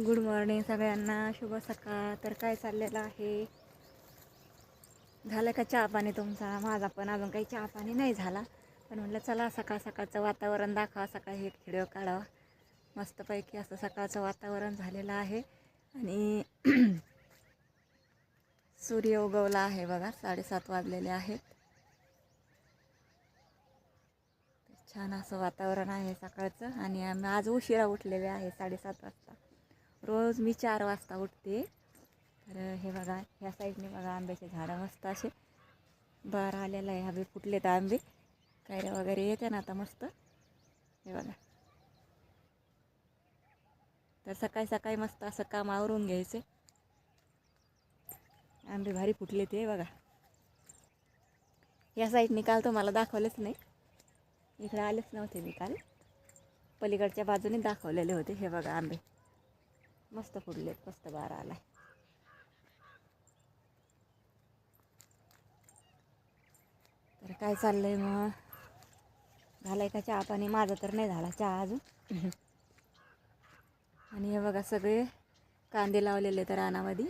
Good morning सगळ्यांना. शुभ सकाळ. तर काय चाललेलं आहे? झालं का चहा पाणी तुमचा? माझा पण अजून काही चहा पाणी नाही झाला. पण म्हटलं चला सकाळ सकाळचं वातावरण दाखवा सकाळी एक व्हिडिओ काढावा. मस्तपैकी असं सकाळचं वातावरण झालेलं आहे. आणि सूर्य उगवला आहे बघा साडेसात वाजलेले आहेत. छान असं वातावरण आहे सकाळचं. आणि आम्ही आज उशिरा उठलेले आहे साडेसात वाजता. रोज मी चार वाजता उठते. तर हे बघा ह्या साईडने बघा आंब्याचे झाडं मस्त असे. बार आलेला आहे हवे फुटलेत आंबे. कायऱ्या वगैरे येते ना आता मस्त. हे बघा. तर सकाळी सकाळी मस्त असं काम आवरून घ्यायचे. आंबे भारी फुटले ते बघा. या साईडने काल तुम्हाला दाखवलेच नाही. इकडे आलेच नव्हते मी काल. पलीकडच्या बाजूने दाखवलेले होते हे बघा आंबे. मस्त फुडलेत मस्त बारा आला तर काय चाललंय मग? झालाय का चहा पाणी? माझा तर नाही झाला चहा अजून. आणि हे बघा सगळे कांदे लावलेले तर रानामध्ये.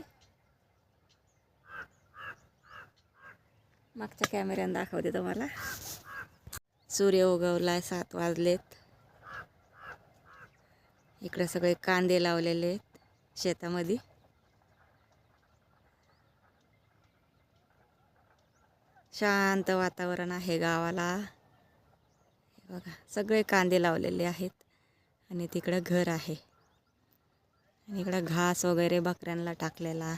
मागच्या कॅमेऱ्यानं दाखवते तुम्हाला. सूर्य उगवलाय सात वाजलेत. इकडे सगळे कांदे लावलेले. आहेत शेतामध्ये. शांत वातावरण आहे गावाला. हे बघा सगळे कांदे लावलेले आहेत आणि तिकडं घर आहे. आणि इकडं घास वगैरे बकऱ्यांना टाकलेला.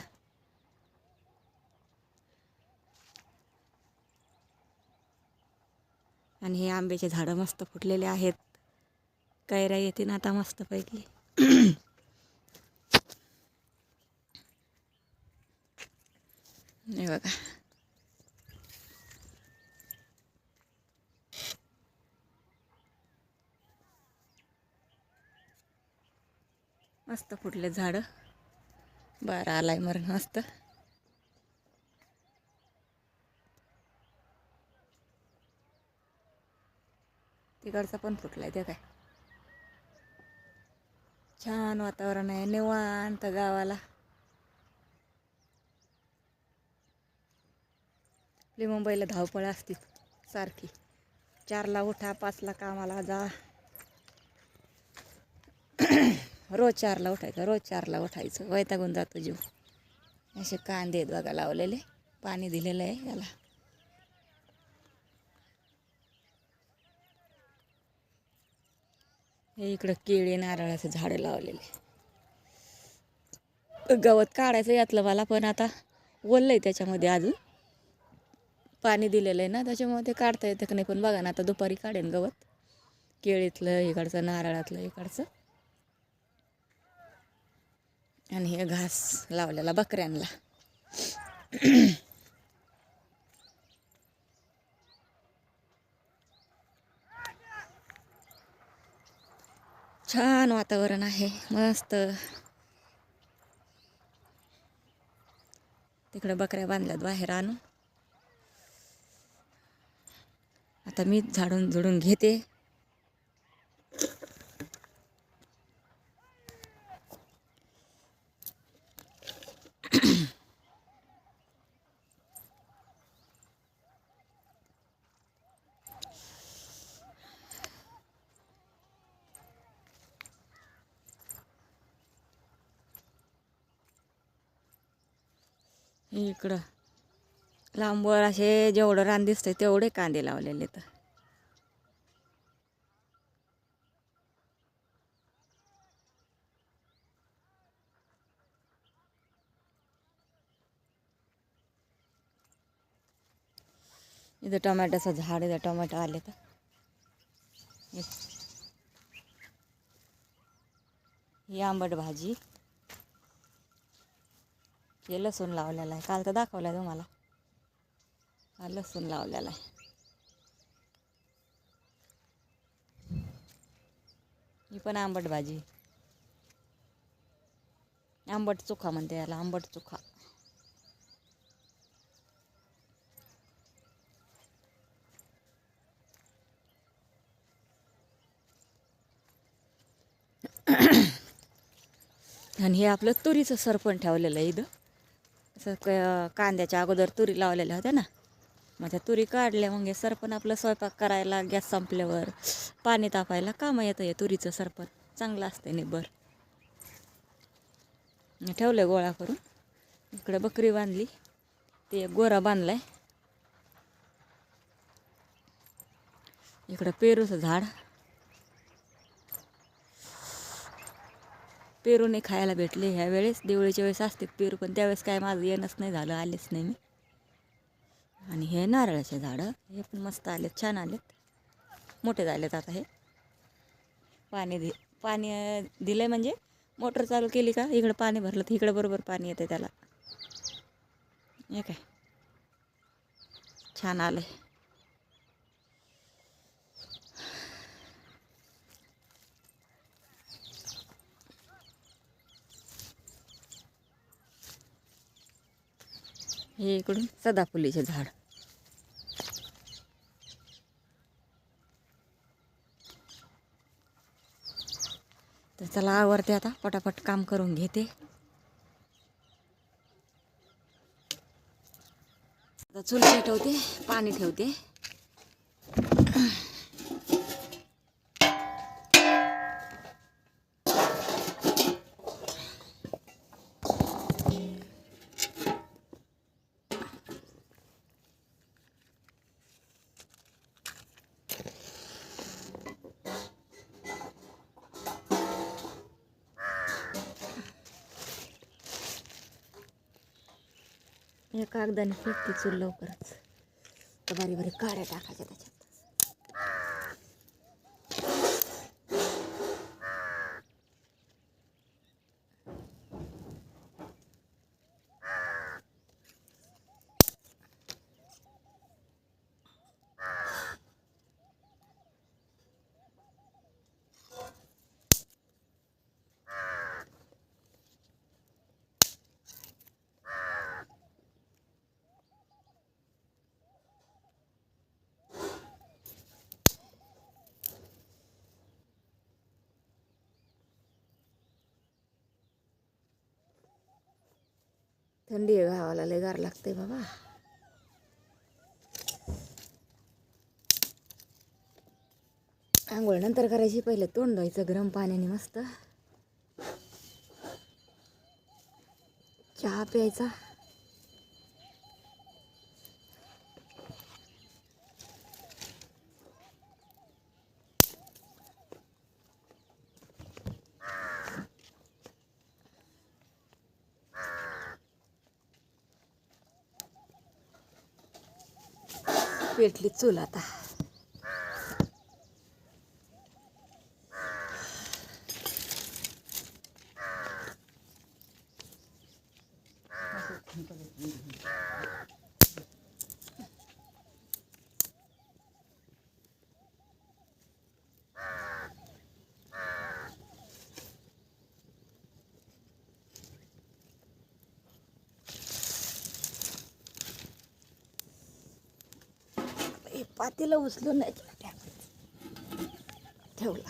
आणि हे आंब्याचे झाडं मस्त फुटलेले आहेत. कैऱ्या येतील आता मस्तपैकी. हे बघा. मस्त फुटले झाडं. बरं आलाय मरण मस्त. तिकडचा पण फुटलाय ते काय. छान वातावरण आहे निवांत गावाला. आपली मुंबईला धावपळ असते सारखी. चारला उठा पाचला कामाला जा. रोज चारला उठायचं रोज चारला उठायचं. वैतागून जातो जीव. असे कांदे आहेत बघा लावलेले. पाणी दिलेलं आहे याला. हे इकडं केळी नारळाचे झाडं लावलेले. गवत काढायचं यातलं मला पण आता ओललं आहे त्याच्यामध्ये अजून. पाणी दिलेलं आहे ना त्याच्यामुळे ते काढता येतं का नाही पण बघा ना आता दुपारी काढेन गवत. केळीतलं इकडचं नारळातलं इकडचं. आणि हे घास लावलेला बकऱ्यांना छान वातावरण आहे मस्त. तिकडे बकऱ्या बांधल्यात बाहेर आणून. आता मी झाडून झुडून घेते. इकडं. लांबवर असे जेवढं रान दिसतंय तेवढे कांदे लावलेले तर इथं टोमॅटोचं झाड इथं टोमॅटो आले तर. ही आंबट भाजी. हे लसूण लावलेला आहे. काल तर दाखवलं आहे तुम्हाला. हा लसूण लावलेला आहे. ही पण आंबट भाजी. आंबट चोखा म्हणते याला आंबट चोखा. आणि हे आपलं तुरीचं सरपण ठेवलेलं आहे इथं. असं कांद्याच्या अगोदर तुरी लावलेल्या होत्या ना. माझ्या तुरी काढल्या मग हे सरपण आपलं स्वयंपाक करायला गॅस संपल्यावर पाणी तापायला कामं येतं हे तुरीचं सरपण. चांगलं असते निब्बर. ठेवलं गोळा करून. इकडं बकरी बांधली. ते एक गोरा बांधलाय. इकडं पेरूचं झाड. पेरू नाही खायला भेटले ह्या वेळेस दिवाळीच्या वेळेस असते पेरू पण त्यावेळेस काय माझं येणंच नाही झालं आलेच नाही मी. आणि हे नारळाचे झाडं. हे पण मस्त आलेत छान आलेत. मोठे झालेत आता हे. पाणी दि पाणी दिलं आहे म्हणजे मोटर चालू केली का इकडं पाणी भरलं तर इकडं बरोबर पाणी येते त्याला. हे काय? छान आलं आहे हे इकडून. सदाफुलीचे झाड. तर चला आवरते आता पटापट काम करून घेते. आता चूल पेटवते पाणी ठेवते. कागदाने फेकते चूल लवकरच. तर बारी बारी काड्या टाकायच्या त्याच्यात. थंडी आहे गावाला लय गार लागते बाबा. आंघोळ नंतर करायची पहिले तोंड धुवायचं गरम पाण्याने मस्त. चहा प्यायचा. पेटली चूल आता हे पातीला उचलून नाही ठेवला.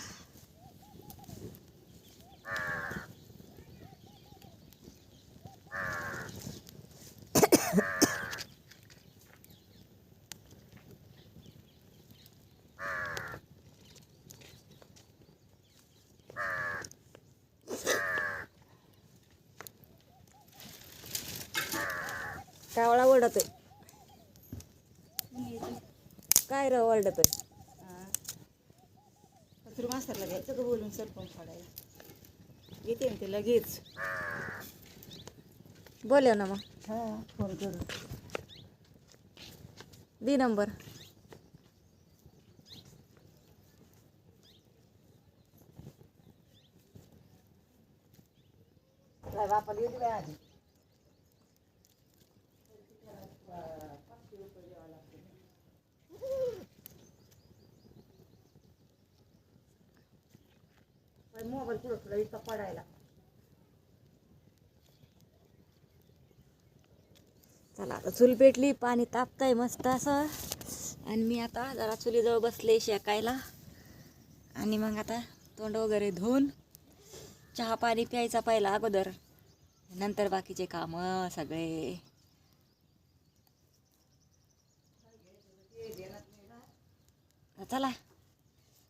काय र ओरडतोय कचरू मास्तरला घ्यायचं का बोलून सरपंच फाडायला येते ना ते लगेच. बोलव ना मग. हा फोन करू दी नंबर. बापाला येऊ दे बाई आधी? मोबाईल तुला इतका पडायला. चला आता चूल पेटली पाणी तापतंय मस्त असं. आणि मी आता जरा चुलीजवळ बसले शेकायला. आणि मग आता तोंड वगैरे धुवून चहा पाणी प्यायचा पहिला अगोदर. नंतर बाकीचे कामं सगळे. चला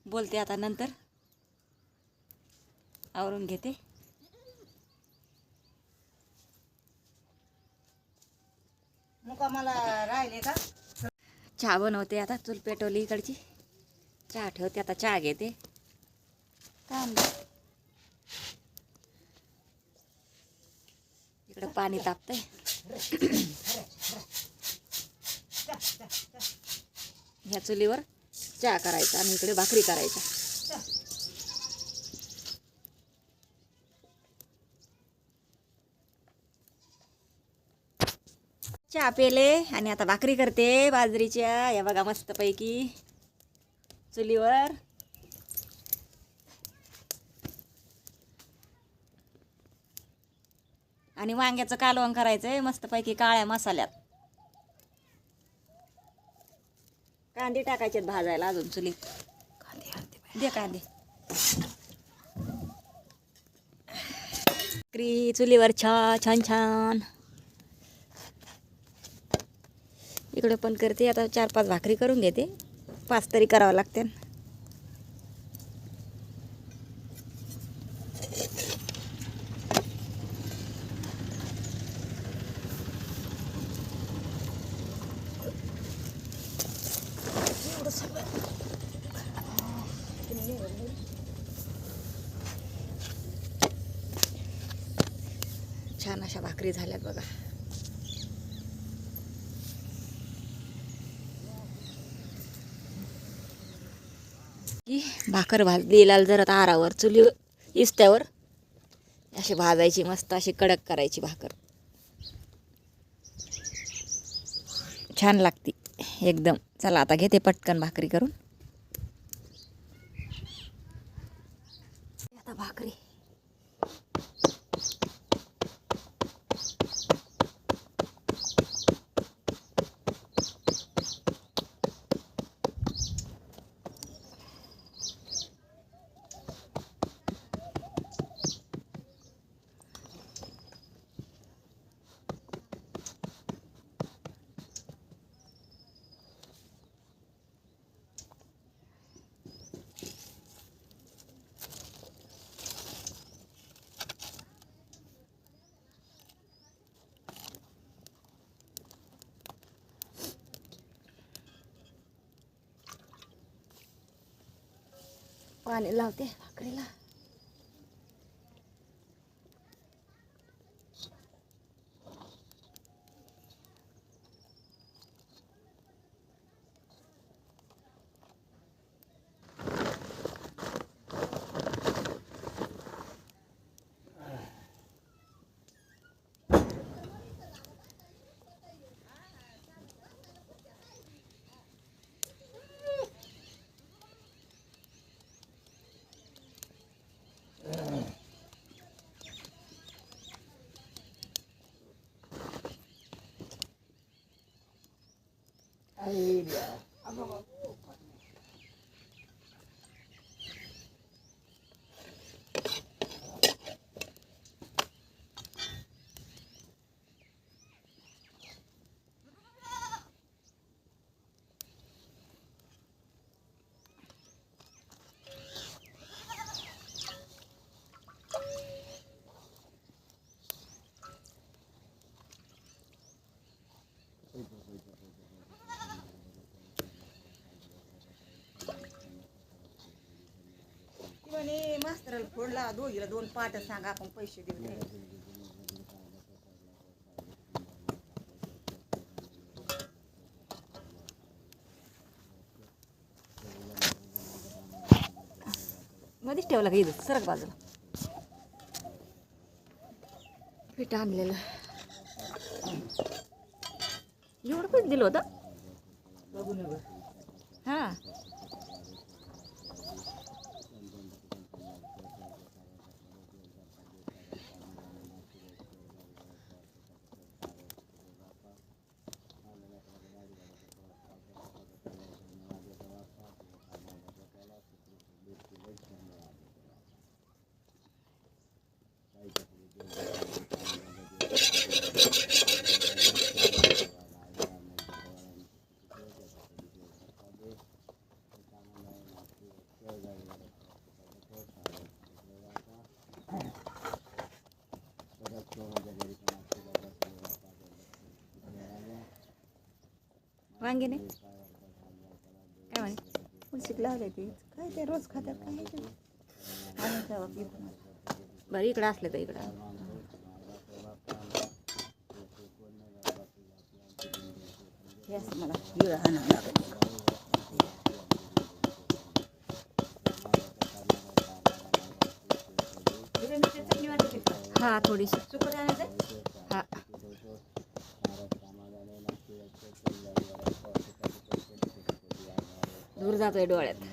बोलते आता नंतर. आवरून घेते. मुकामाला राहिले का? चहा बनवते आता चूल पेटवली इकडची. चहा ठेवते आता चहा घेते. काम इकडं पाणी तापतंय. ह्या चुलीवर चहा करायचा आणि इकडे भाकरी करायचा चहा पेले आणि आता भाकरी करते बाजरीच्या. या बघा मस्तपैकी. चुलीवर. आणि वांग्याचं कालवण करायचंय मस्तपैकी काळ्या मसाल्यात. कांदे टाकायचे भाजायला अजून चुलीत. दे कांदे. भाकरी चुलीवर छा छान छान. इकडे पण करते. आता चार पाच भाकरी करून घेते. पाच तरी करावं लागते छान अशा भाकरी झाल्यात बघा की साखर भाजली लाल जरा आरावर चुली इस्त्यावर. अशी भाजायची मस्त अशी कडक करायची भाकर. छान लागती एकदम. चला आता घेते पटकन भाकरी करून आता भाकरी पाणी लावते भाकरीला ती फोन लावा दोघीला दोन पाट सांगा आपण पैसे देऊ ते. मध्येच ठेवला का इथं? सरक बाजूला. पीठ आणलेलं. एवढं पीठ दिलं होतं? बघू वांगे नाही. काय म्हणे फुलशिक लावले ते. काय ते रोज खातात काय. बरं इकडं असलं तर इकडं. हे असं मला हिरं आणावं धूर जातोय डोळ्यात.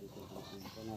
dari Pilipino na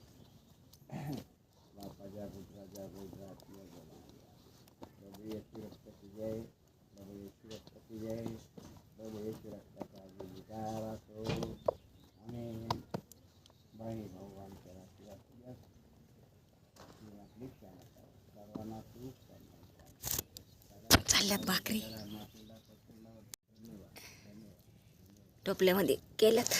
टोपल्यामध्ये केल्यात.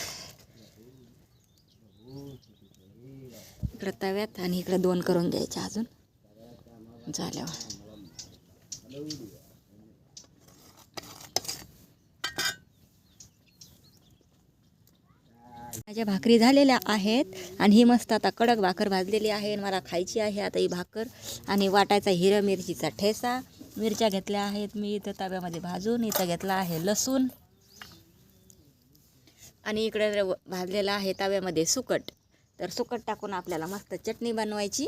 इकडं तव्यात आणि इकडं दोन करून घ्यायच्या अजून. झाल्यावर. माझ्या भाकरी झालेल्या आहेत आणि ही मस्त आता कडक भाकर भाजलेली आहे आणि मला खायची आहे आता ही भाकर. आणि वाटायचा हिरं मिरचीचा ठेसा. मिरच्या घेतल्या आहेत मी इथं तव्यामध्ये भाजून. इथं घेतला आहे लसूण. आणि इकडे व- भाजलेला आहे तव्यामध्ये सुकट तर सुकट टाकून आपल्याला मस्त चटणी बनवायची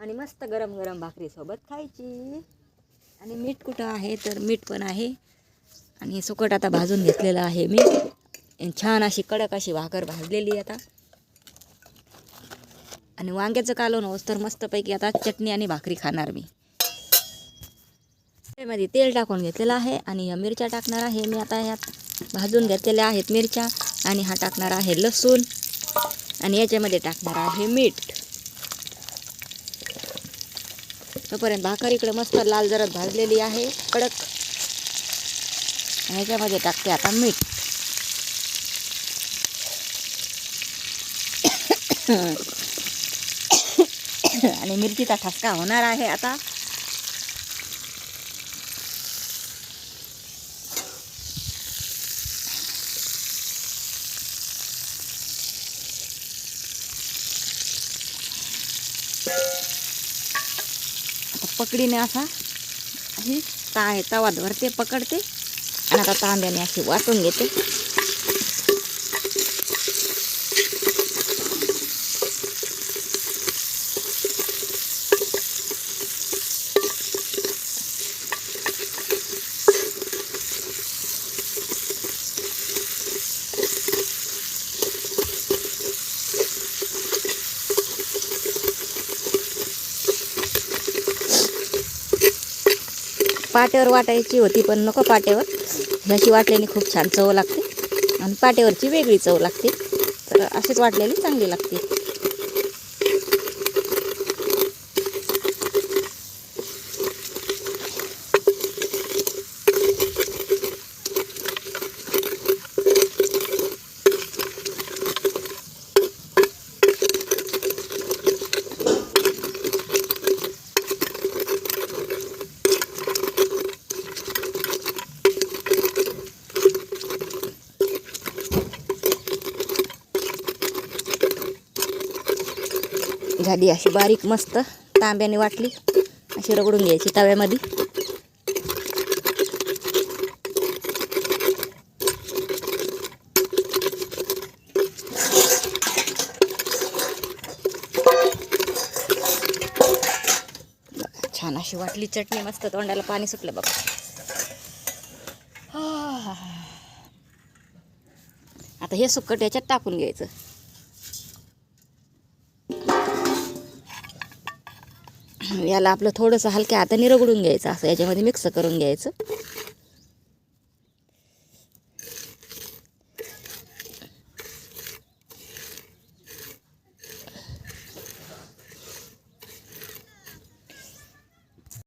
आणि मस्त गरम गरम भाकरीसोबत खायची. आणि मीठ कुठं आहे? तर मीठ पण आहे. आणि सुकट आता भाजून घेतलेलं आहे मी. आणि छान अशी कडक अशी भाकर भाजलेली आता. आणि वांग्याचं कालवण होस तर मस्तपैकी आता चटणी आणि भाकरी खाणार मी. त्यामध्ये तेल टाकून घेतलेलं आहे आणि या मिरच्या टाकणार आहे मी आता ह्यात. भाजून घेतलेल्या आहेत मिरच्या आणि हा टाकणार आहे लसूण. आणि याच्यामध्ये टाकणार आहे मीठ. तोपर्यंत भाकर इकडे मस्त लाल जरत भाजलेली आहे कडक. याच्यामध्ये टाकते आता मीठ. आणि मिरचीचा ठसका होणार आहे आता. पकडीने असा ही ता तवा धरते पकडते. आणि आता तांब्याने अशी वाटून घेते. पाट्यावर वाटायची होती पण नको पाट्यावर. ह्याची वाटल्याने खूप छान चव लागते. आणि पाट्यावरची वेगळी चव लागते. तर अशीच वाटलेली चांगली लागते. झाली अशी बारीक मस्त तांब्याने वाटली. अशी रगडून घ्यायची तव्यामध्ये. छान अशी वाटली चटणी. मस्त तोंडाला पाणी सुटलं बघा. आता हे सुक्कट याच्यात टाकून घ्यायचं. याला आपलं थोडंसं हलक्या हाताने रगडून घ्यायचं असं याच्यामध्ये मिक्स करून घ्यायचं.